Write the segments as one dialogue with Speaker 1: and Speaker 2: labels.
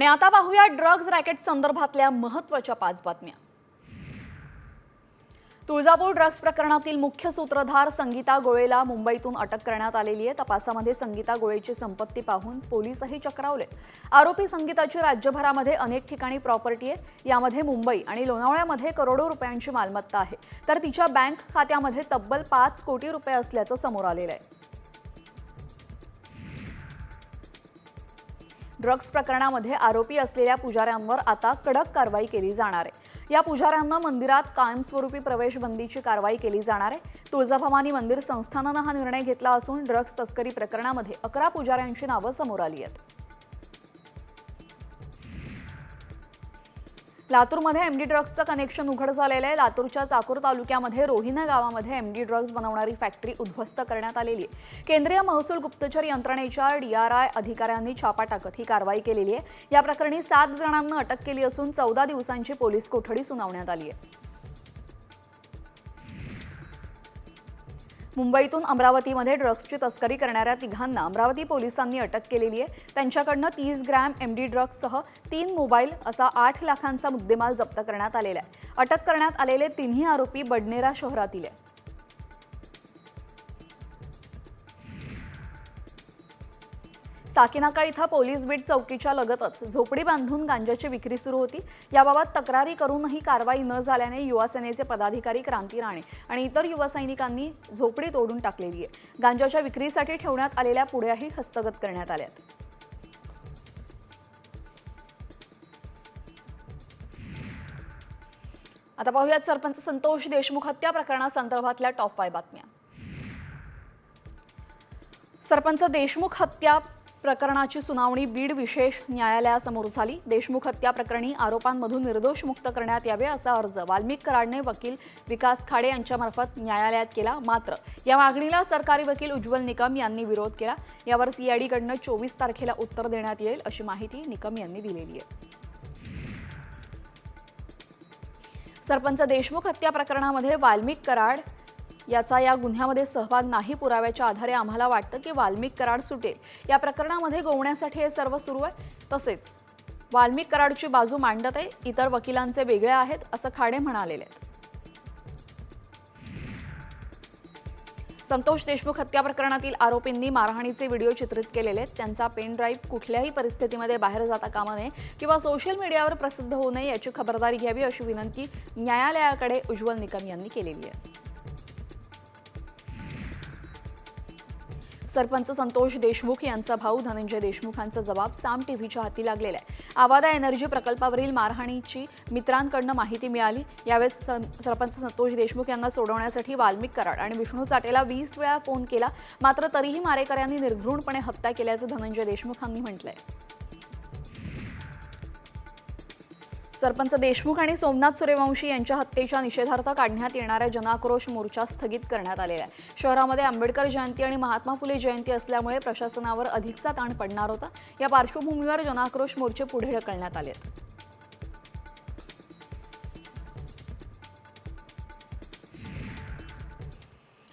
Speaker 1: आणि आता पाहूया ड्रग्ज रॅकेट संदर्भातल्या महत्त्वाच्या पाच बातम्या. तुळजापूर ड्रग्ज प्रकरणातील मुख्य सूत्रधार संगीता गोळेला मुंबईतून अटक करण्यात आलेली आहे. तपासामध्ये संगीता गोळेची संपत्ती पाहून पोलीसही चक्रावले. आरोपी संगीताची राज्यभरामध्ये अनेक ठिकाणी प्रॉपर्टी आहे. यामध्ये मुंबई आणि लोणावळ्यामध्ये करोडो रुपयांची मालमत्ता आहे. तर तिच्या बँक खात्यामध्ये तब्बल पाच कोटी रुपये असल्याचं समोर आलेलं आहे. ड्रग्ज प्रकरणामध्ये आरोपी असलेल्या पुजाऱ्यांवर आता कडक कारवाई केली जाणार आहे. या पुजाऱ्यांना मंदिरात कायमस्वरूपी प्रवेश बंदीची कारवाई केली जाणार आहे. तुळजाभवानी मंदिर संस्थानानं हा निर्णय घेतला असून ड्रग्ज तस्करी प्रकरणामध्ये अकरा पुजाऱ्यांची नावं समोर आली आहेत. लातूरमध्ये एमडी ड्रग्जचं कनेक्शन उघड झालेलं आहे. लातूरच्या चाकूर तालुक्यामध्ये रोहिना गावामध्ये एमडी ड्रग्ज बनवणारी फॅक्टरी उद्ध्वस्त करण्यात आलेली आहे. केंद्रीय महसूल गुप्तचर यंत्रणेच्या डी आर आय अधिकाऱ्यांनी छापा टाकत ही कारवाई केलेली आहे. या प्रकरणी सात जणांना अटक केली असून चौदा दिवसांची पोलीस कोठडी सुनावण्यात आली आहे. मुंबईतून अमरावतीमध्ये ड्रग्सची तस्करी करणाऱ्या तिघांना अमरावती पोलिसांनी अटक केलेली आहे. त्यांच्याकडनं तीस ग्रॅम एमडी ड्रग्जसह तीन मोबाईल असा आठ लाखांचा मुद्देमाल जप्त करण्यात आलेला आहे. अटक करण्यात आलेले तिन्ही आरोपी बडनेरा शहरातील आहे साकीनाका इथं पोलीस बीट चौकीच्या लगतच झोपडी बांधून गांजाची विक्री सुरू होती. याबाबत तक्रारी करूनही कारवाई न झाल्याने युवासेनेचे पदाधिकारी क्रांती राणे आणि इतर युवा सैनिकांनी झोपडी तोडून टाकलेली आहे. गांजाच्या विक्रीसाठी ठेवण्यात आलेल्या पुढ्याही हस्तगत करण्यात आल्यात. आता पाहूयात सरपंच संतोष देशमुख हत्या प्रकरणासंदर्भातल्या टॉप फाय बातम्या. सरपंच देशमुख हत्या प्रकरणाची सुनावणी बीड विशेष न्यायालयासमोर झाली. देशमुख हत्या प्रकरणी आरोपांमधून निर्दोष मुक्त करण्यात यावे असा अर्ज वाल्मिक कराडने वकील विकास खाडे यांच्यामार्फत न्यायालयात केला मात्र या मागणीला सरकारी वकील उज्ज्वल निकम यांनी विरोध केला. यावर सीआयडीकडनं चोवीस तारखेला उत्तर देण्यात येईल अशी माहिती निकम यांनी दिलेली आहे. सरपंच देशमुख हत्या प्रकरणामध्ये वाल्मिक कराड याचा या गुन्ह्यामध्ये सहभाग नाही पुराव्याच्या आधारे आम्हाला वाटतं की वाल्मिक कराड सुटेल. या प्रकरणामध्ये गोवण्यासाठी हे सर्व सुरू आहे. तसेच वाल्मिक कराडची बाजू मांडत आहे. इतर वकिलांचे वेगळे आहेत असं खाडे म्हणालेले आहेत. संतोष देशमुख हत्या प्रकरणातील आरोपींनी मारहाणीचे व्हिडिओ चित्रित केलेले आहेत. त्यांचा पेन ड्राईव्ह कुठल्याही परिस्थितीमध्ये बाहेर जाता कामा नये किंवा सोशल मीडियावर प्रसिद्ध होऊ नये याची खबरदारी घ्यावी अशी विनंती न्यायालयाकडे उज्ज्वल निकम यांनी केलेली आहे. सरपंच संतोष देशमुख यांचा भाऊ धनंजय देशमुखांचा जबाब साम टीव्हीच्या हाती लागलेला आहे. आवादा एनर्जी प्रकल्पावरील मारहाणीची मित्रांकडनं माहिती मिळाली. यावेळेस सरपंच संतोष देशमुख यांना सोडवण्यासाठी वाल्मिक कराड आणि विष्णू चाटेला वीस वेळा फोन केला. मात्र तरीही मारेकऱ्यांनी निर्घृणपणे हत्या केल्याचं धनंजय देशमुखांनी म्हटलंय. सरपंच देशमुख आणि सोमनाथ सूर्यवंशी यांच्या हत्येच्या निषेधार्थ काढण्यात येणाऱ्या जनाक्रोश मोर्चा स्थगित करण्यात आलेला आहे. शहरामध्ये आंबेडकर जयंती आणि महात्मा फुले जयंती असल्यामुळे प्रशासनावर अधिकचा ताण पडणार होता. या पार्श्वभूमीवर जनाक्रोश मोर्चे पुढे ढकलण्यात आले आहेत.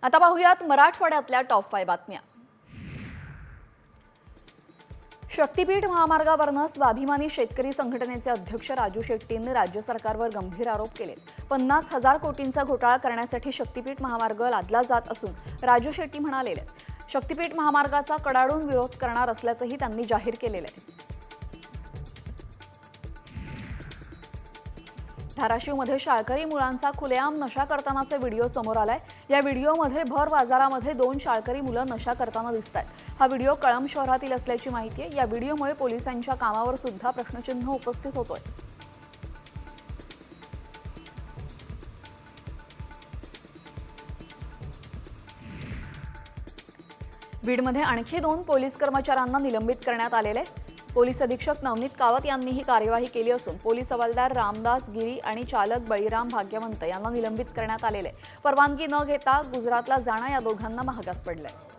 Speaker 1: आता पाहूयात मराठवाड्यातल्या टॉप फाय बातम्या. शक्तीपीठ महामार्गावरनं स्वाभिमानी शेतकरी संघटनेचे अध्यक्ष राजू शेट्टींनी राज्य सरकारवर गंभीर आरोप केले. पन्नास हजार कोटींचा घोटाळा करण्यासाठी शक्तीपीठ महामार्ग लादला जात असून राजू शेट्टी म्हणाले शक्तीपीठ महामार्गाचा कडाडून विरोध करणार असल्याचंही त्यांनी जाहीर केलेलं आहे. धाराशिवमध्ये शाळकरी मुलांचा खुलेआम नशा करतानाचे व्हिडिओ समोर आलाय. या व्हिडिओमध्ये भर बाजारामध्ये दोन शाळकरी मुलं नशा करताना दिसत आहेत हा व्हिडिओ कळंब शहरातील असल्याची माहिती आहे. या व्हिडिओमुळे पोलिसांच्या कामावर सुद्धा प्रश्नचिन्ह उपस्थित होतोय. बीडमध्ये आणखी दोन पोलीस कर्मचाऱ्यांना निलंबित करण्यात आलेले आहे. पोलीस अधीक्षक नवनीत कावत यांनी ही कार्यवाही केली असून पोलीस हवालदार रामदास गिरी आणि चालक बळीराम भाग्यवंत यांना निलंबित करण्यात आलेले परवानगी न घेता गुजरातला जाणं या दोघांना महागात पडलंय.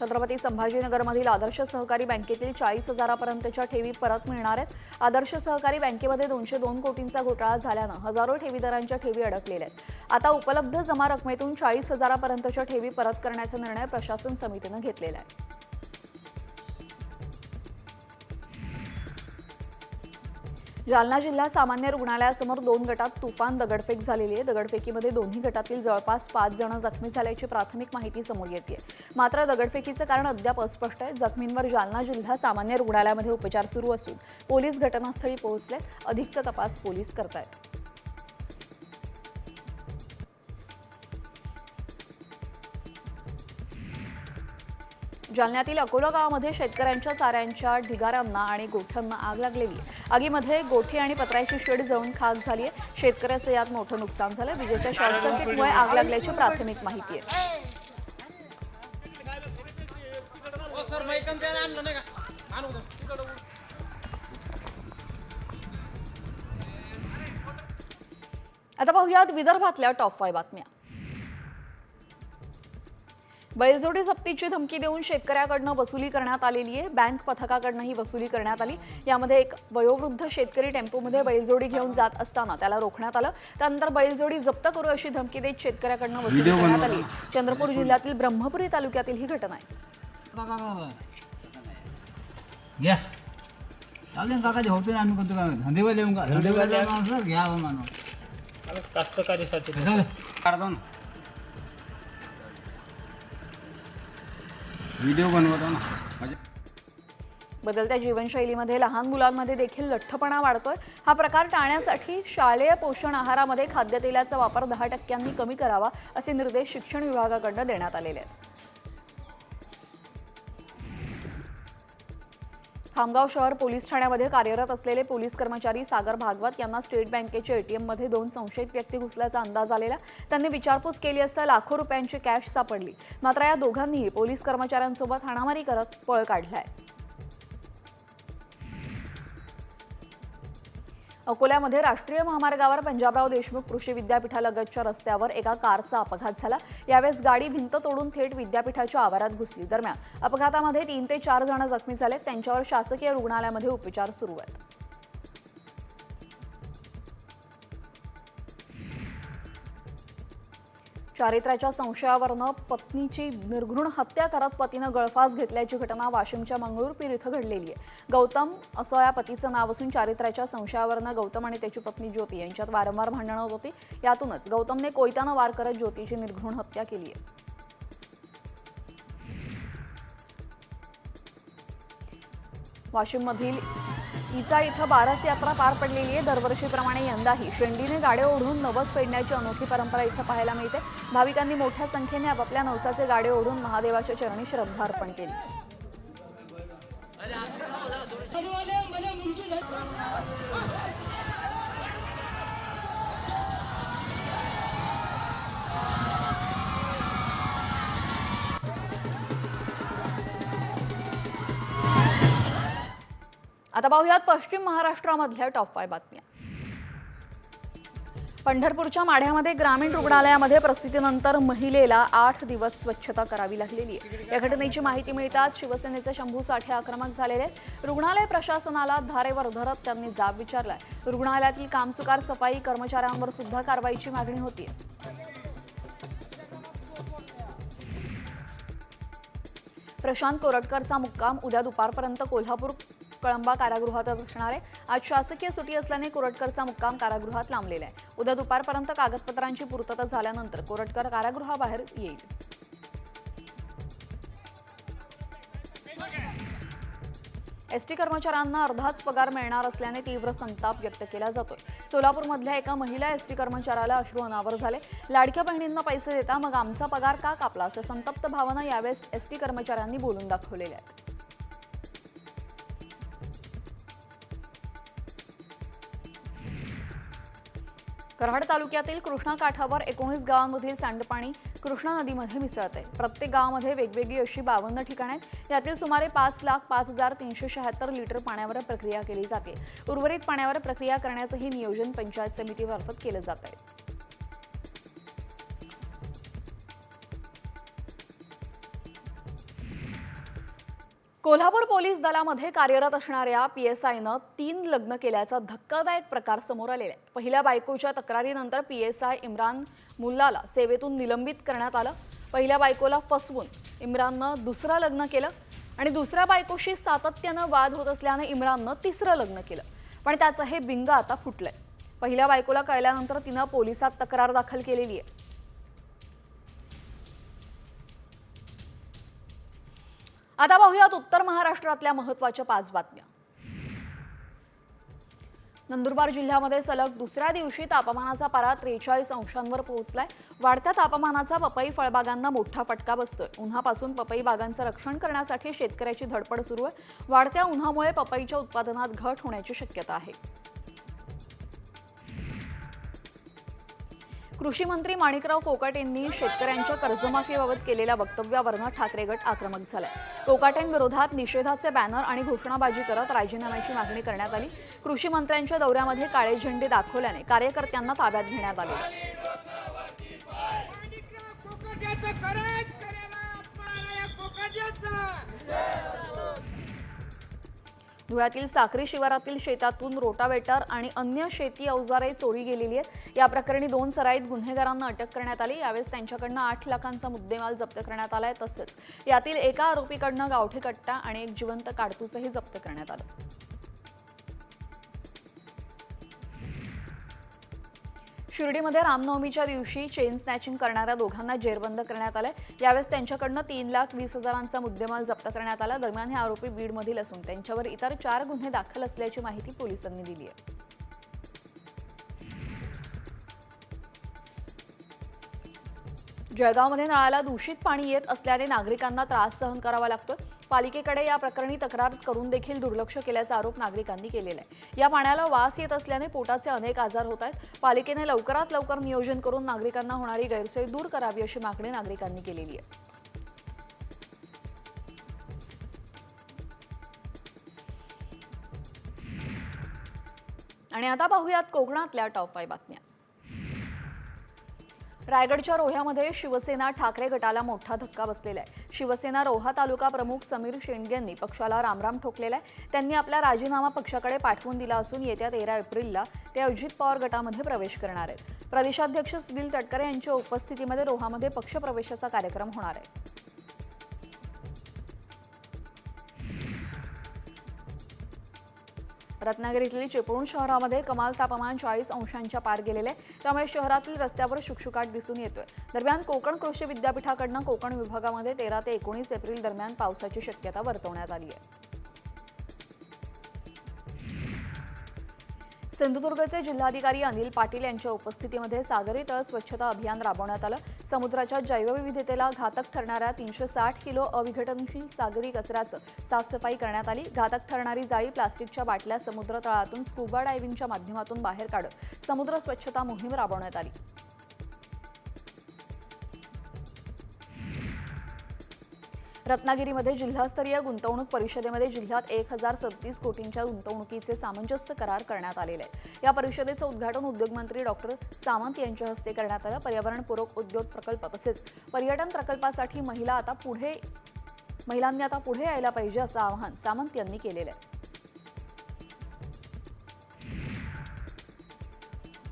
Speaker 1: छत्रपती संभाजीनगरमधील आदर्श सहकारी बँकेतील चाळीस हजारापर्यंतच्या ठेवी परत मिळणार आहेत. आदर्श सहकारी बँकेमध्ये दोनशे दोन कोटींचा घोटाळा झाल्यानं हजारो ठेवीदारांच्या ठेवी अडकलेल्या आहेत. आता उपलब्ध जमा रकमेतून चाळीस हजारापर्यंतच्या ठेवी परत करण्याचा निर्णय प्रशासन समितीनं घेतलेला आहे. जालना जिल्हा सामान्य रुग्णालयासमोर दोन गटात तुफान दगडफेक झालेली आहे. दगडफेकीमध्ये दोन्ही गटातील जवळपास पाच जण जखमी झाल्याची प्राथमिक माहिती समोर येते मात्र दगडफेकीचं कारण अद्याप अस्पष्ट आहे. जखमींवर जालना जिल्हा सामान्य रुग्णालयामध्ये उपचार सुरू असून पोलीस घटनास्थळी पोहोचले. अधिकचा तपास पोलीस करतायत. जालन्यातील अकोला गावामध्ये शेतकऱ्यांच्या चाऱ्यांच्या ढिगाऱ्यांना आणि गोठ्यांना आग लागलेली आहे. आगीमध्ये गोठी आणि पत्र्याची शेड जळून खाक झाली आहे. शेतकऱ्याचं यात मोठं नुकसान झालं. विजेच्या शॉर्ट सर्किटमुळे आग लागल्याची प्राथमिक माहिती आहे.
Speaker 2: हो.
Speaker 1: आता पाहूयात विदर्भातल्या टॉप फाय बातम्या. बैलजोडी जप्तीची धमकी देऊन शेतकऱ्याकडनं वसुली करण्यात आलेली आहे. बँक पथकाकडनं ही वसुली करण्यात आली. यामध्ये एक वयोवृद्ध शेतकरी टेम्पोमध्ये बैलजोडी घेऊन जात असताना त्याला रोखण्यात आलं. त्यानंतर बैलजोडी जप्त करू अशी धमकी देत शेतकऱ्याकडनं वसुली करण्यात आली. चंद्रपूर जिल्ह्यातील ब्रह्मपुरी तालुक्यातील ही घटना आहे.
Speaker 3: चालेल काका जे होते ना आम्ही कोणतं काय धंदेवाले येऊन का? धंदेवाले माणसं घ्या माणूस.
Speaker 2: आम्ही कास्तकारीसाठी.
Speaker 3: व्हिडिओ बनवतो ना.
Speaker 1: बदलत्या जीवनशैलीमध्ये लहान मुलांमध्ये देखील लठ्ठपणा वाढतोय. हा प्रकार टाळण्यासाठी शालेय पोषण आहारामध्ये खाद्यतेलाचा वापर दहा टक्क्यांनी कमी करावा असे निर्देश शिक्षण विभागाकडनं देण्यात आलेले आहेत. खामगाव शहर पोलीस ठाण्यामध्ये कार्यरत असलेले पोलीस कर्मचारी सागर भागवत यांना स्टेट बँकेच्या एटीएममध्ये दोन संशयित व्यक्ती घुसल्याचा अंदाज आलेला. त्यांनी विचारपूस केली असता लाखो रुपयांची कॅश सापडली. मात्र या दोघांनीही पोलीस कर्मचाऱ्यांसोबत हाणामारी करत पळ काढलाय. अकोल्यामध्ये राष्ट्रीय महामार्गावर पंजाबराव देशमुख कृषी विद्यापीठालगतच्या रस्त्यावर एका कारचा अपघात झाला. यावेळेस गाडी भिंत तोडून थेट विद्यापीठाच्या आवारात घुसली. दरम्यान अपघातामध्ये तीन ते चार जण जखमी झाले त्यांच्यावर शासकीय रुग्णालयामध्ये उपचार सुरू आहेत. चारित्र्याच्या संशयावरनं पत्नीची निर्घृण हत्या करत पतीनं गळफास घेतल्याची घटना वाशिमच्या मंगळूरपीर इथं घडलेली आहे. गौतम असं या पतीचं नाव असून चारित्र्याच्या संशयावरनं गौतम आणि त्याची पत्नी ज्योती यांच्यात वारंवार भांडणं होत होती. यातूनच गौतमने कोयत्यानं वार करत ज्योतीची निर्घृण हत्या केली आहे. वाशिममधील इचा इथं बारस यात्रा पार पडलेली आहे. दरवर्षीप्रमाणे यंदाही शेंडीने गाडे ओढून नवस फेडण्याची अनोखी परंपरा इथं पाहायला मिळते. भाविकांनी मोठ्या संख्येने आपापल्या नवसाचे गाडे ओढून महादेवाच्या चरणी श्रद्धा अर्पण केली. आता पाहूयात पश्चिम महाराष्ट्रामधल्या टॉप फाय बातम्या. पंढरपूरच्या माढ्यामध्ये ग्रामीण रुग्णालयामध्ये प्रसूतीनंतर महिलेला आठ दिवस स्वच्छता करावी लागलेली आहे. या घटनेची माहिती मिळताच शिवसेनेचे शंभू साठे आक्रमक झालेले रुग्णालय प्रशासनाला धारेवर धरत त्यांनी जाब विचारलाय. रुग्णालयातील कामचुकार सफाई कर्मचाऱ्यांवर सुद्धा कारवाईची मागणी होती प्रशांत कोरटकरचा मुक्काम उद्या दुपारपर्यंत कोल्हापूर कळंबा कारागृहातच असणार आहे. आज शासकीय सुटी असल्याने कोरटकरचा मुक्काम कारागृहात लांबलेला आहे. उद्या दुपारपर्यंत कागदपत्रांची पूर्तता झाल्यानंतर कोरटकर कारागृहाबाहेर येईल. एसटी कर्मचाऱ्यांना अर्धाच पगार मिळणार असल्याने तीव्र संताप व्यक्त केला जातोय. सोलापूरमधल्या एका महिला एसटी कर्मचाऱ्याला अश्रू अनावर झाले. लाडक्या बहिणींना पैसे देता मग आमचा पगार का कापला? असं संतप्त भावना यावेळेस एसटी कर्मचाऱ्यांनी बोलून दाखवलेल्या आहेत. कराड तालुक्यातील कृष्णा काठावर एकोणीस गावांमधील सांडपाणी कृष्णा नदीमध्ये मिसळते. प्रत्येक गावामध्ये वेगवेगळी अशी बावन्न ठिकाणे आहेत. यातील सुमारे पाच लाख पाच हजार तीनशे शहात्तर लिटर पाण्यावर प्रक्रिया केली जाते. उर्वरित पाण्यावर प्रक्रिया करण्याचंही नियोजन पंचायत समितीमार्फत केलं जात आहे कोल्हापूर पोलीस दलामध्ये कार्यरत असणाऱ्या पी एस आयनं तीन लग्न केल्याचा धक्कादायक प्रकार समोर आलेला आहे. पहिल्या बायकोच्या तक्रारीनंतर पी एस आय इम्रान मुल्लाला सेवेतून निलंबित करण्यात आलं. पहिल्या बायकोला फसवून इम्राननं दुसरं लग्न केलं आणि दुसऱ्या बायकोशी सातत्यानं वाद होत असल्यानं इम्राननं तिसरं लग्न केलं. पण त्याचं हे बिंग आता फुटलंय. पहिल्या बायकोला कळल्यानंतर तिनं पोलिसात तक्रार दाखल केलेली आहे. आता पाहूयात उत्तर महाराष्ट्रातल्या महत्त्वाच्या पाच बातम्या. नंदुरबार जिल्ह्यामध्ये सलग दुसऱ्या दिवशी तापमानाचा पारा त्रेचाळीस अंशांवर पोहोचलाय. वाढत्या तापमानाचा पपई फळबागांना मोठा फटका बसतोय. उन्हापासून पपई बागांचं रक्षण करण्यासाठी शेतकऱ्याची धडपड सुरू आहे. वाढत्या उन्हामुळे पपईच्या उत्पादनात घट होण्याची शक्यता आहे. कृषी मंत्री माणिकराव कोकाट यांनी शेतकऱ्यांच्या कर्जमाफीबाबत केलेल्या वक्तव्यावरनं ठाकरे गट आक्रमक झालाय. कोकाटेंविरोधात निषेधाचे बॅनर आणि घोषणाबाजी करत राजीनाम्याची मागणी करण्यात आली. कृषी मंत्र्यांच्या दौऱ्यामध्ये काळे झेंडे दाखवल्याने कार्यकर्त्यांना ताब्यात घेण्यात आले. धुळ्यातील साक्री शिवारातील शेतातून रोटावेटर आणि अन्य शेती अवजारे चोरी गेलेली आहेत. या प्रकरणी दोन सराईत गुन्हेगारांना अटक करण्यात आली. यावेळेस त्यांच्याकडनं आठ लाखांचा मुद्देमाल जप्त करण्यात आलाय तसंच. यातील एका आरोपीकडनं गावठी कट्टा आणि एक जिवंत काडतूसही जप्त करण्यात आलं. शिर्डीमध्ये रामनवमीच्या दिवशी चेन स्नॅचिंग करणाऱ्या दोघांना जेरबंद करण्यात आलंय. यावेळेस त्यांच्याकडनं तीन लाख वीस हजारांचा मुद्देमाल जप्त करण्यात आला. दरम्यान हे आरोपी बीडमधील असून त्यांच्यावर इतर चार गुन्हे दाखल असल्याची माहिती पोलिसांनी दिली आहे. जळगावमध्ये नळाला दूषित पाणी येत असल्याने नागरिकांना त्रास सहन करावा लागतोय. पालिकेकडे या प्रकरणी तक्रार करून देखील दुर्लक्ष केल्याचा आरोप नागरिकांनी केलेला आहे. या पाण्याला वास येत असल्याने पोटाचे अनेक आजार होत आहेत. पालिकेने लवकरात लवकर नियोजन करून नागरिकांना होणारी गैरसोय दूर करावी अशी मागणी नागरिकांनी केलेली आहे. आणि आता पाहूयात कोकणातल्या टॉप फाय बातम्या. रायगडच्या रोह्यामध्ये शिवसेना ठाकरे गटाला मोठा धक्का बसलेला आहे. शिवसेना रोहा तालुका प्रमुख समीर शेंडगे यांनी पक्षाला रामराम ठोकलेला आहे. त्यांनी आपला राजीनामा पक्षाकडे पाठवून दिला असून येत्या तेरा एप्रिलला ते अजित पवार गटामध्ये प्रवेश करणार आहेत. प्रदेशाध्यक्ष सुनील तटकरे यांच्या उपस्थितीमध्ये रोहामध्ये पक्षप्रवेशाचा कार्यक्रम होणार आहे. रत्नागिरीतील चिपळूण शहरामध्ये कमाल तापमान चाळीस अंशांच्या पार गेलेले आहे. त्यामुळे शहरातील रस्त्यावर शुकशुकाट दिसून येतोय. दरम्यान कोकण कृषी विद्यापीठाकडनं कोकण विभागामध्ये तेरा ते एकोणीस एप्रिल दरम्यान पावसाची शक्यता वर्तवण्यात आली आहे. सिंधुदुर्गचे जिल्हाधिकारी अनिल पाटील यांच्या उपस्थितीमध्ये सागरी तळ स्वच्छता अभियान राबवण्यात आलं. समुद्राच्या जैवविविधतेला घातक ठरणाऱ्या तीनशे साठ किलो अविघटनशील सागरी कचऱ्याचं साफसफाई करण्यात आली. घातक ठरणारी जाळी प्लास्टिकच्या बाटल्या समुद्र तळातून स्कुबा डायव्हिंगच्या माध्यमातून बाहेर काढत समुद्र स्वच्छता मोहीम राबवण्यात आली. रत्नागिरीमध्ये जिल्हास्तरीय गुंतवणूक परिषदेमध्ये जिल्ह्यात एक हजार सत्तीस कोटींच्या गुंतवणुकीचे सामंजस्य करार करण्यात आलेले आहे या परिषदेचं उद्घाटन उद्योगमंत्री डॉक्टर सामंत यांच्या हस्ते करण्यात आलं. पर्यावरणपूरक उद्योग प्रकल्प तसेच पर्यटन प्रकल्पासाठी महिला आता पुढे महिलांनी आता पुढे यायला पाहिजे असं आवाहन सामंत यांनी केलेलं आहे.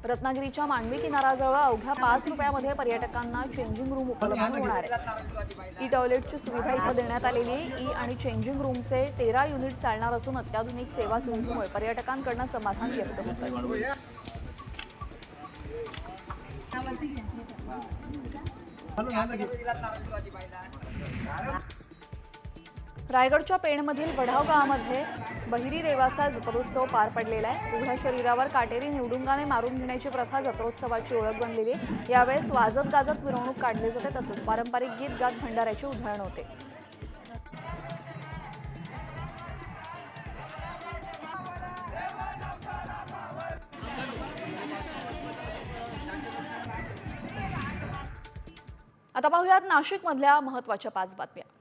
Speaker 1: रत्नागिरीच्या मांडवी किनाराजवळ अवघ्या पाच रुपयामध्ये पर्यटकांना चेंजिंग रूम उपलब्ध होणार आहे. ई टॉयलेटची सुविधा इथं देण्यात आलेली आहे. ई आणि चेंजिंग रूमचे तेरा युनिट चालणार असून अत्याधुनिक सेवा सुविधेमुळे पर्यटकांकडनं समाधान व्यक्त होत आहे. रायगडच्या पेणमधील वढाव गावामध्ये बहिरी देवाचा जत्रोत्सव पार पडलेला आहे. उघड्या शरीरावर काटेरी निवडुंगाने मारून घेण्याची प्रथा जत्रोत्सवाची ओळख बनलेली आहे. यावेळेस वाजत गाजत मिरवणूक काढली जाते तसंच पारंपरिक गीत गात भंडाऱ्याची उधळण होते. आता पाहूयात नाशिकमधल्या महत्त्वाच्या पाच बातम्या.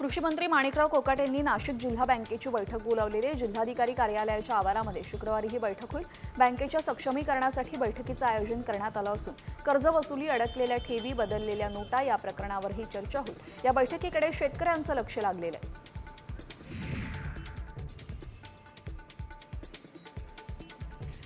Speaker 1: कृषी मंत्री माणिकराव कोकाट यांनी नाशिक जिल्हा बँकेची बैठक बोलावलेली आहे. जिल्हाधिकारी कार्यालयाच्या आवारामध्ये शुक्रवारी ही बैठक होईल. बँकेच्या सक्षमीकरणासाठी बैठकीचं आयोजन करण्यात आलं असून कर्ज वसुली अडकलेल्या ठेवी बदललेल्या नोटा या प्रकरणावर ही चर्चा होईल. या बैठकीकडे शेतकऱ्यांचं लक्ष लागलेलं आहे.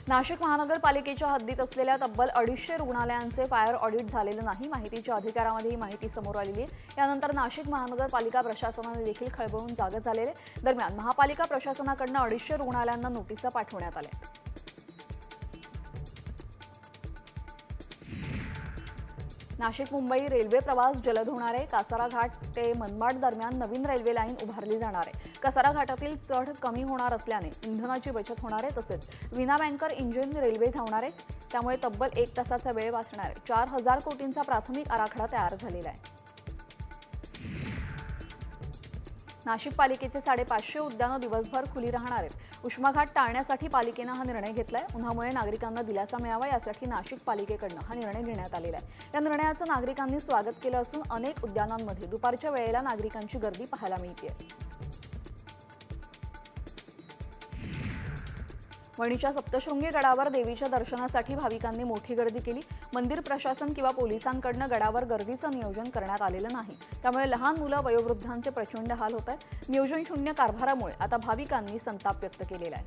Speaker 1: नाशिक महानगरपालिकेच्या हद्दीत असलेल्या तब्बल अडीचशे रुग्णालयांचे फायर ऑडिट झालेलं नाही माहितीच्या अधिकारामध्ये ही माहिती समोर आलेली आहे. यानंतर नाशिक महानगरपालिका प्रशासनाने देखील खळबळून जागे झालेले. दरम्यान महापालिका प्रशासनाकडनं अडीचशे रुग्णालयांना नोटिसा पाठवण्यात आल्या. नाशिक मुंबई रेल्वे प्रवास जलद होणार आहे. कासारा घाट ते मनमाड दरम्यान नवीन रेल्वे लाईन उभारली जाणार आहे. कसारा घाटातील चढ कमी होणार असल्याने इंधनाची बचत होणार आहे तसेच विना बँकर इंजिन रेल्वे धावणार आहे. त्यामुळे तब्बल एक तासाचा वेळ वाचणार आहे. चार हजार कोटींचा प्राथमिक आराखडा तयार झालेला आहे. नाशिक पालिकेचे साडेपाचशे उद्यानं दिवसभर खुली राहणार आहेत. उष्माघात टाळण्यासाठी पालिकेनं हा निर्णय घेतलाय. उन्हामुळे नागरिकांना दिलासा मिळावा यासाठी नाशिक पालिकेकडनं हा निर्णय घेण्यात आलेला आहे. या निर्णयाचं नागरिकांनी स्वागत केलं असून अनेक उद्यानांमध्ये दुपारच्या वेळेला नागरिकांची गर्दी पाहायला मिळते वणीच्या सप्तशृंगी गडावर देवीच्या दर्शनासाठी भाविकांनी मोठी गर्दी केली. मंदिर प्रशासन किंवा पोलिसांकडनं गडावर गर्दीचं नियोजन करण्यात आलेलं नाही. त्यामुळे लहान मुलं वयोवृद्धांचे प्रचंड हाल होत आहेत. नियोजन शून्य कारभारामुळे आता भाविकांनी संताप व्यक्त केलेला आहे.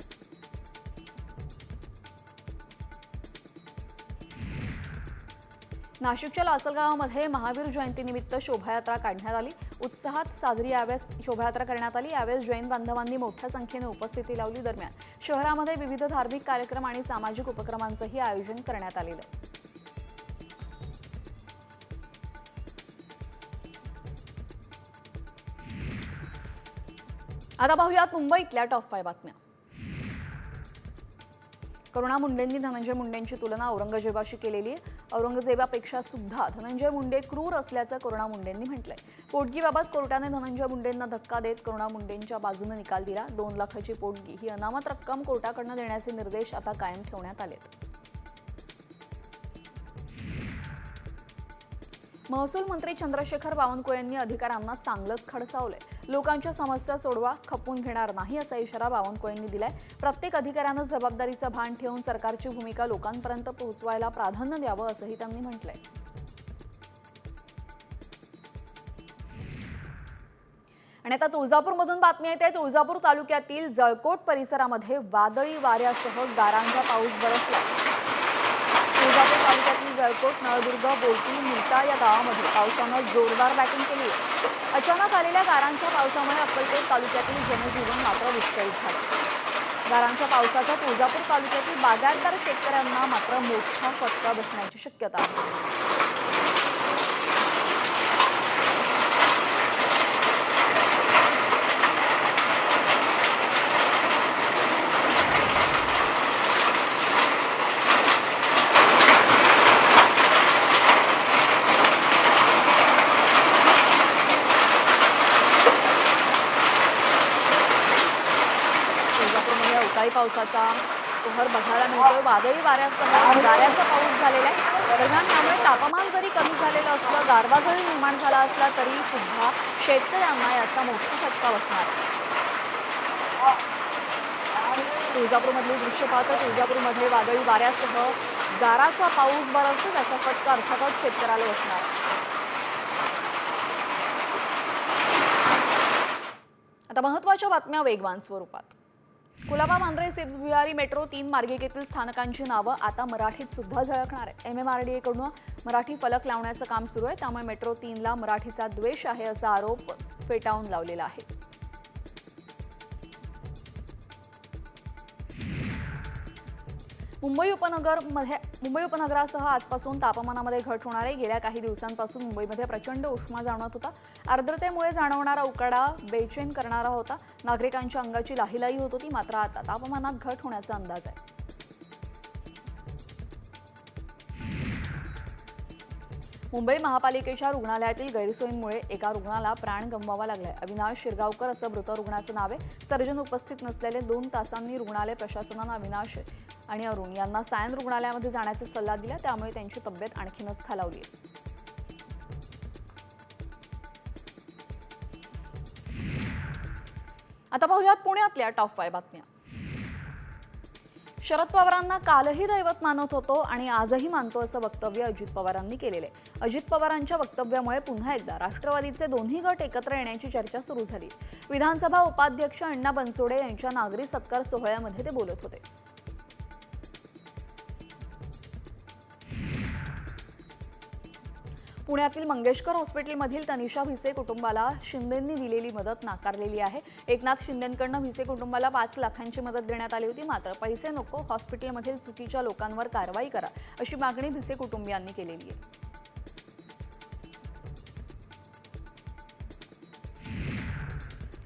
Speaker 1: नाशिकच्या लासलगावामध्ये महावीर जयंतीनिमित्त शोभायात्रा काढण्यात आली. उत्साहात साजरी यावेळेस शोभायात्रा करण्यात आली. यावेळेस जैन बांधवांनी मोठ्या संख्येने उपस्थिती लावली दरम्यान. शहरामध्ये विविध धार्मिक कार्यक्रम आणि सामाजिक उपक्रमांचंही आयोजन करण्यात आलेलं आहे. आता पाहूयात मुंबईतल्या टॉप फाय बातम्या. करुणा मुंडेंनी धनंजय मुंडेंची तुलना औरंगजेबाशी केलेली आहे. औरंगजेबापेक्षा सुद्धा धनंजय मुंडे क्रूर असल्याचं करुणा मुंडेंनी म्हटलंय. पोटगीबाबत कोर्टाने धनंजय मुंडेंना धक्का देत करुणा मुंडेंच्या बाजूने निकाल दिला. दोन लाखाची पोटगी ही अनामत रक्कम कोर्टाकडनं देण्याचे निर्देश आता कायम ठेवण्यात आलेत. महसूल मंत्री चंद्रशेखर बावनकुळे यांनी अधिकाऱ्यांना चांगलंच खडसावलंय. लोकांच्या समस्या सोडवा खपवून घेणार नाही असा इशारा बावनकुळेंनी दिलाय. प्रत्येक अधिकाऱ्यानं जबाबदारीचं भान ठेवून सरकारची भूमिका लोकांपर्यंत पोहोचवायला प्राधान्य द्यावं असंही त्यांनी म्हटलंय. आणि आता तुळजापूरमधून बातमी येते. तुळजापूर तालुक्यातील जळकोट परिसरामध्ये वादळी वाऱ्यासह गारांचा पाऊस बरसला. तुळजापूर तालुक्यातील जळकोट नळदुर्ग बोलती मुलता या गावामध्ये पावसानं जोरदार बॅटिंग केली अचानक आलेल्या गारांच्या पावसामुळे अक्कलकोट तालुक्यातील जनजीवन मात्र विस्कळीत झालं. गारांच्या पावसाचा तुळजापूर तालुक्यातील बागायतदार शेतकऱ्यांना मात्र मोठा फटका बसण्याची शक्यता आहे तुळजापूरमध्ये अवकाळी पावसाचा कहर बघायला मिळतोय. वादळी वाऱ्यासह गाऱ्याचा पाऊस झालेला आहे. दरम्यान त्यामुळे तापमान जरी कमी झालेलं असलं गारवा जरी निर्माण झाला असला तरी सुद्धा शेतकऱ्यांना याचा मोठा फटका बसणार तुळजापूरमधली दृश्य पाहता तुळजापूरमध्ये वादळी वाऱ्यासह गाराचा पाऊस बरसतो त्याचा फटका अर्थातच शेतकऱ्याला बसणार आता महत्त्वाच्या बातम्या वेगवान स्वरूपात. कुलाबा मांद्रे सिप्स भुयारी मेट्रो तीन मार्गिकेतील स्थानकांची नावं आता मराठीत सुद्धा झळकणार आहे एम एम आर डी एकडून मराठी फलक लावण्याचं काम सुरू आहे. त्यामुळे मेट्रो तीनला मराठीचा द्वेष आहे असा आरोप फेटाळून लावलेला आहे. मुंबई उपनगरमध्ये मुंबई उपनगरासह आजपासून तापमानामध्ये घट होणारे. गेल्या काही दिवसांपासून मुंबईमध्ये प्रचंड उष्मा जाणवत होता. आर्द्रतेमुळे जाणवणारा उकाडा बेचैन करणारा होता. नागरिकांच्या अंगाची लाहीलाही होत होती. मात्र आता तापमानात घट होण्याचा अंदाज आहे. मुंबई महापालिकेच्या रुग्णालयातील गैरसोयींमुळे एका रुग्णाला प्राण गमवावा लागलाय. अविनाश शिरगावकर असं मृत रुग्णाचं नाव आहे. सर्जन उपस्थित नसलेले दोन तासांनी रुग्णालय प्रशासनानं अविनाश आणि अरुण यांना सायन रुग्णालयामध्ये जाण्याचा सल्ला दिला. त्यामुळे त्यांची तब्येत आणखीनच खालावली आहे. आता पाहूयात पुण्यातल्या टॉप फाय बातम्या. शरद पवारांना कालही दैवत मानत होतो आणि आजही मानतो असं वक्तव्य अजित पवारांनी केलेलं. आहे अजित पवारांच्या वक्तव्यामुळे पुन्हा एकदा राष्ट्रवादीचे दोन्ही गट एकत्र येण्याची चर्चा सुरू झाली. विधानसभा उपाध्यक्ष अण्णा बनसोडे यांच्या नागरी सत्कार सोहळ्यामध्ये ते बोलत होते. पुण्यातील मंगेशकर हॉस्पिटलमधील तनिषा भिसे कुटुंबाला शिंदेंनी दिलेली मदत नाकारलेली आहे. एकनाथ शिंदेंकडनं भिसे कुटुंबाला पाच लाखांची मदत देण्यात आली होती. मात्र पैसे नको हॉस्पिटलमधील चुकीच्या लोकांवर कारवाई करा अशी मागणी भिसे कुटुंबियांनी केलेली आहे.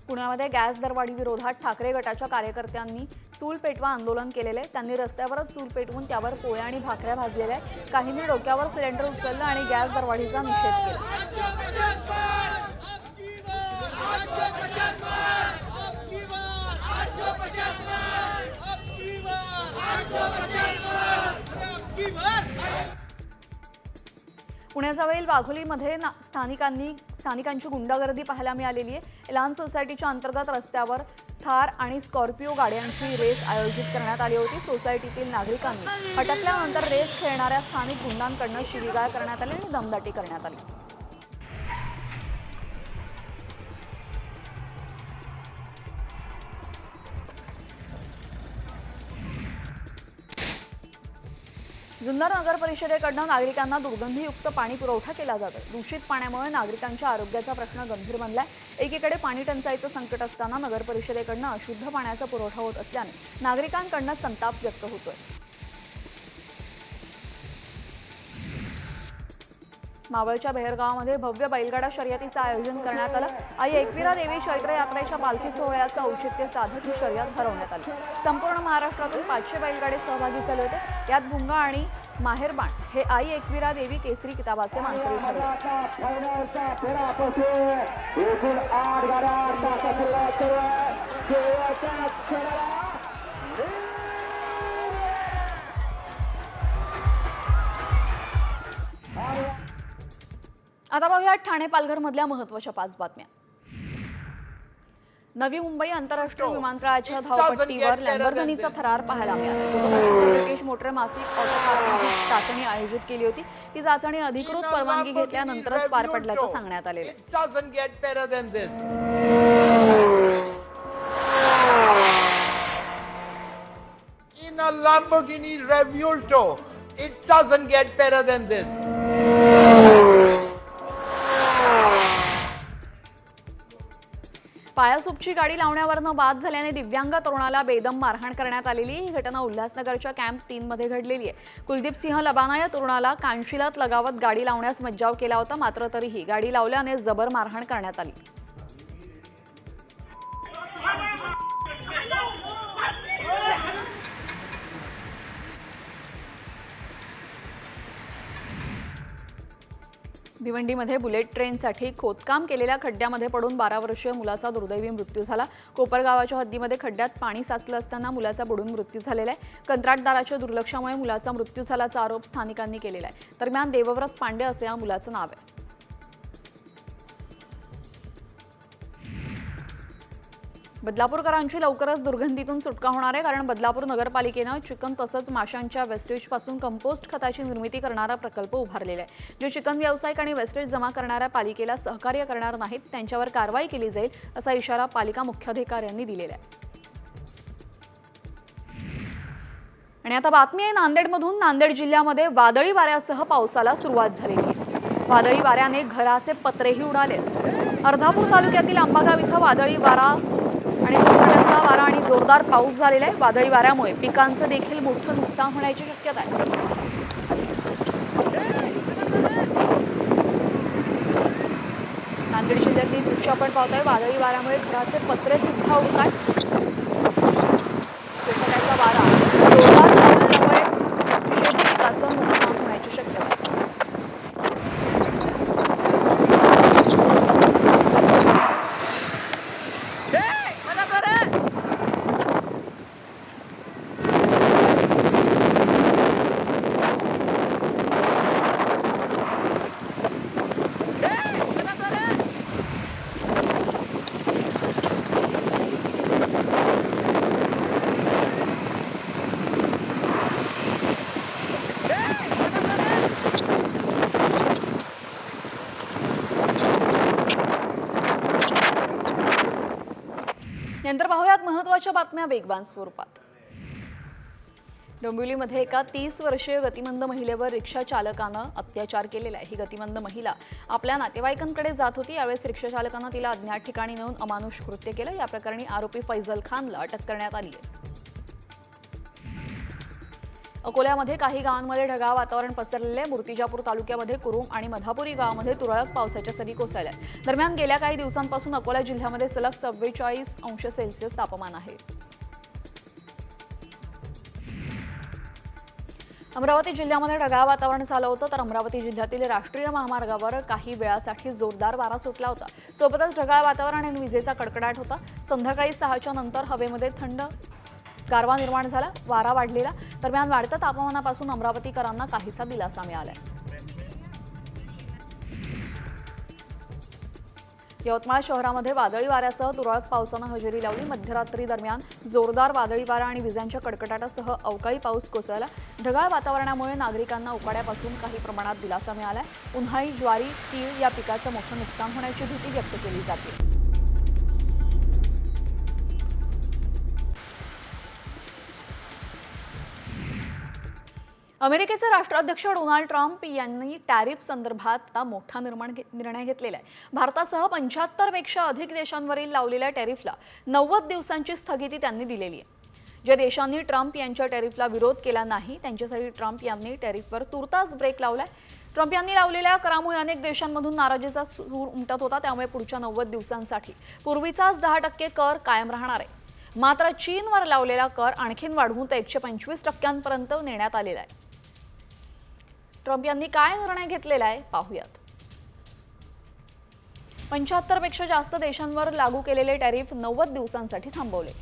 Speaker 1: पुण्यामध्ये गॅस दरवाढी विरोधात ठाकरे गटाच्या कार्यकर्त्यांनी चूल पेटवा आंदोलन केलेलं आहे. त्यांनी रस्त्यावरच चूल पेटवून त्यावर पोळ्या आणि भाकऱ्या भाजलेल्या आहेत. काहींनी डोक्यावर सिलेंडर उचललं आणि गॅस दरवाढीचा निषेध केला. पुण्याजवळील वाघोलीमध्ये ना स्थानिकांनी स्थानिकांची गुंडागर्दी पाहायला मिळालेली आहे. एलान सोसायटीच्या अंतर्गत रस्त्यावर थार आणि स्कॉर्पिओ गाड्यांची रेस आयोजित करण्यात आली होती. सोसायटीतील नागरिकांनी अटकल्यानंतर रेस खेळणाऱ्या स्थानिक गुंडांकडनं शिवीगाळ करण्यात आली आणि दमदाटी करण्यात आली. जुन्नर नगर परिषदेकडनं नागरिकांना दुर्गंधीयुक्त पाणी पुरवठा केला जातो दूषित पाण्यामुळे नागरिकांच्या आरोग्याचा प्रश्न गंभीर बनलाय. एकीकडे पाणी टंचाईचं संकट असताना नगर परिषदेकडनं अशुद्ध पाण्याचा पुरवठा होत असल्याने नागरिकांकडनं संताप व्यक्त होतोय. मावळच्या बेहरगावामध्ये भव्य बैलगाडा शर्यतीचं आयोजन करण्यात आलं. आई एकविरा देवी चैत्र यात्रेच्या पालखी सोहळ्याचं औचित्य साधत ही शर्यत भरवण्यात आली. संपूर्ण महाराष्ट्रातून पाचशे बैलगाडे सहभागी झाले होते. यात भुंगा आणि माहेरबाण हे आई एकविरा देवी केसरी किताबाचे मानकरी ठरले. आता पाहूया ठाणे पालघर मधल्या महत्त्वाच्या पाच बातम्या. नवी मुंबई आंतरराष्ट्रीय विमानतळाच्या धावपट्टीवर लॅम्बर्गनीचा थरार पाहायला मिळाला. मोटर मासिक ऑटो चाचणी आयोजित केली होती. ही चाचणी अधिकृत परवानगी घेतल्यानंतरच पार पडल्याचं सांगण्यात आलेलं
Speaker 4: Lamborghini Revuelto, it doesn't get better than this.
Speaker 1: पायासूपची गाडी लावण्यावरनं बाद झाल्याने दिव्यांग तरुणाला बेदम मारहाण करण्यात आलेली ही घटना उल्हासनगरच्या कॅम्प तीनमध्ये घडलेली आहे. कुलदीप सिंह लबाना या तरुणाला कानशिलात लगावत गाडी लावण्यास मज्जाव केला होता मात्र तरीही गाडी लावल्याने जबर मारहाण करण्यात आली. भिवंडीमध्ये बुलेट ट्रेनसाठी खोदकाम केलेल्या खड्ड्यामध्ये पडून बारा वर्षीय मुलाचा दुर्दैवी मृत्यू झाला. कोपरगावाच्या हद्दीमध्ये खड्ड्यात पाणी साचलं असताना मुलाचा बुडून मृत्यू झालेला आहे. कंत्राटदाराच्या दुर्लक्षामुळे मुलाचा मृत्यू झाल्याचा आरोप स्थानिकांनी केलेला आहे. दरम्यान देवव्रत पांडे असे या मुलाचं नाव आहे. बदलापूरकरांची लवकरच दुर्गंधीतून सुटका होणार आहे कारण बदलापूर नगरपालिकेनं चिकन तसंच माशांच्या वेस्टेजपासून कंपोस्ट खताची निर्मिती करणारा प्रकल्प उभारलेला आहे. जे चिकन व्यावसायिक आणि वेस्टेज जमा करणाऱ्या पालिकेला सहकार्य करणार नाहीत त्यांच्यावर कारवाई केली जाईल असा इशारा पालिका मुख्याधिकाऱ्यांनी दिलेला आहे. आणि आता बातमी आहे नांदेडमधून नांदेड जिल्ह्यामध्ये वादळी वाऱ्यासह पावसाला सुरुवात झालेली आहे. वादळी वाऱ्याने घराचे पत्रेही उडाले अर्धापूर तालुक्यातील आंबागाव इथं वादळी वारा आणि सोसाट्याचा वारा आणि जोरदार पाऊस झालेला आहे. वादळी वाऱ्यामुळे पिकांचं देखील मोठं नुकसान होण्याची शक्यता आहे. नांदेड जिल्ह्यातली दृश्य आपण पाहतोय. वादळी वाऱ्यामुळे घराचे पत्रे सुद्धा उडतात सोसाट्याचा वारा जोरदार पावसामुळे शेती पिकाचं नुकसान होण्याची शक्यता आहे नंतर पाहूयात महत्त्वाच्या बातम्या वेगवान स्वरूपात. डोंबिवलीमध्ये एका तीस वर्षीय गतिमंद महिलेवर रिक्षा चालकानं अत्याचार केलेला आहे. ही गतिमंद महिला आपल्या नातेवाईकांकडे जात होती. यावेळेस रिक्षा चालकानं तिला अज्ञात ठिकाणी नेऊन अमानुष कृत्य केलं. या प्रकरणी आरोपी फैजल खानला अटक करण्यात आली आहे. अकोल्यामध्ये काही गावांमध्ये ढगाळ वातावरण पसरलेले आहे. मूर्तिजापूर तालुक्यामध्ये कुरुम आणि मधापुरी गावामध्ये तुरळक पावसाच्या सरी कोसळल्या आहेत. दरम्यान गेल्या काही दिवसांपासून अकोला जिल्ह्यामध्ये सलग चव्वेचाळीस अंश सेल्सिअस तापमान आहे अमरावती जिल्ह्यामध्ये ढगाळ वातावरण झालं होतं तर अमरावती जिल्ह्यातील राष्ट्रीय महामार्गावर काही वेळासाठी जोरदार वारा सुटला होता सोबतच ढगाळ वातावरण आणि विजेचा कडकडाट होता संध्याकाळी सहाच्या नंतर हवेमध्ये थंड गारवा निर्माण झाला वारा वाढलेला. दरम्यान वाढत्या तापमानापासून अमरावतीकरांना काहीसा दिलासा मिळालाय. यवतमाळ शहरामध्ये वादळी वाऱ्यासह तुरळक पावसानं हजेरी लावली. मध्यरात्री दरम्यान जोरदार वादळी वारा आणि विजांच्या कडकडाटासह अवकाळी पाऊस कोसळला. ढगाळ वातावरणामुळे नागरिकांना उकाड्यापासून काही प्रमाणात दिलासा मिळाला उन्हाळी ज्वारी तीळ या पिकाचं मोठं नुकसान होण्याची भीती व्यक्त केली जाते. अमेरिकेचे राष्ट्राध्यक्ष डोनाल्ड ट्रम्प यांनी टॅरिफ संदर्भात आता मोठा निर्माण निर्णय घेतलेला आहे. भारतासह पंच्याहत्तरपेक्षा अधिक देशांवरील लावलेल्या टॅरिफला नव्वद दिवसांची स्थगिती त्यांनी दिलेली आहे. ज्या देशांनी ट्रम्प यांच्या टॅरिफला विरोध केला नाही त्यांच्यासाठी ट्रम्प यांनी टॅरिफवर तुर्तास ब्रेक लावलाय. ट्रम्प यांनी लावलेल्या करामुळे अनेक देशांमधून नाराजीचा सूर उमटत होता त्यामुळे पुढच्या नव्वद दिवसांसाठी पूर्वीचाच दहा टक्के कर कायम राहणार आहे. मात्र चीनवर लावलेला कर आणखीन वाढवून ते एकशे पंचवीस टक्क्यांपर्यंत नेण्यात आलेला आहे. ट्रम्प यांनी काय निर्णय घेतलेला आहे पाहूयात. पंच्याहत्तरपेक्षा जास्त देशांवर लागू केलेले टॅरिफ नव्वद दिवसांसाठी थांबवले.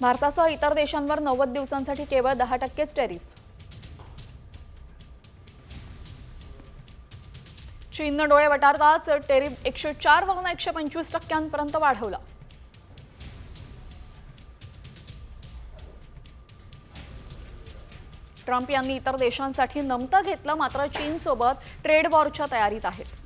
Speaker 1: भारतासह इतर देशांवर नव्वद दिवसांसाठी केवळ दहा टक्केच टॅरिफ. चीननं डोळे वटारताच टेरिफ एकशे चार वरून एकशे पंचवीस टक्क्यांपर्यंत वाढवला. ट्रम्प यांनी इतर देशांसाठी नमतं घेतलं मात्र चीनसोबत ट्रेड वॉरच्या तयारीत आहेत.